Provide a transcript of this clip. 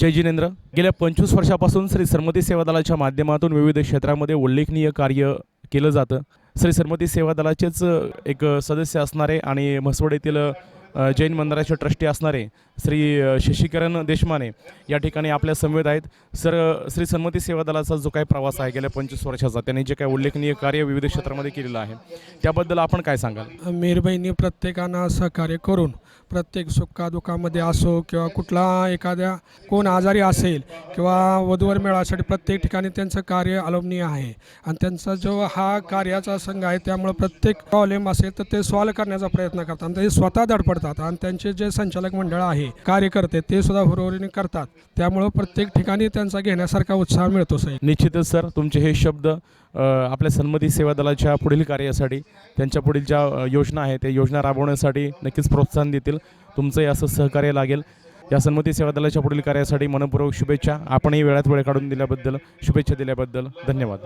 जय जिनेंद्र. गेल्या पंचवीस वर्षापासून श्री सरमती सेवा दलाच्या माध्यमातून विविध क्षेत्रामध्ये उल्लेखनीय कार्य केलं जातं. श्री सरमती सेवा दलाचेच एक सदस्य असणारे आणि म्हसवड येथील जैन मंदिराचे ट्रस्टी असणारे श्री शशिकरण देशमाने या ठिकाणी आपल्या समवेत आहेत. सर श्री सन्मती सेवा दलाचा जो काही प्रवास आहे गेल्या पंचवीस वर्षाचा त्यांनी जे काही उल्लेखनीय कार्य विविध क्षेत्रामध्ये केलेलं आहे त्याबद्दल आपण काय सांगाल? मीरबाईंनी प्रत्येकांना सहकार्य करून प्रत्येक सुखादुखामध्ये असो किंवा कुठला एखाद्या कोण आजारी असेल किंवा वधूवर मेळासाठी प्रत्येक ठिकाणी त्यांचं कार्य अलोभनीय आहे. आणि त्यांचा जो हा कार्याचा संघ आहे त्यामुळे प्रत्येक प्रॉब्लेम असेल तर ते सॉल्व करण्याचा प्रयत्न करतात. आणि ते स्वतः धडपडतात. आणि त्यांचे जे संचालक मंडळ आहे कार्यकर्ते ते सुद्धा हुरहुरीने करतात. त्यामुळं प्रत्येक ठिकाणी त्यांचा घेण्यासारखा उत्साह मिळतो सर निश्चितच सर. तुमचे हे शब्द आपल्या सन्मती सेवा दलाच्या पुढील कार्यासाठी त्यांच्या पुढील ज्या योजना आहेत त्या योजना राबवण्यासाठी नक्कीच प्रोत्साहन देतील. तुमचंही असं सहकार्य लागेल. या सन्मती सेवा दलाच्या पुढील कार्यासाठी मनपूर्वक शुभेच्छा. आपणही वेळात वेळ काढून दिल्याबद्दल शुभेच्छा दिल्याबद्दल धन्यवाद.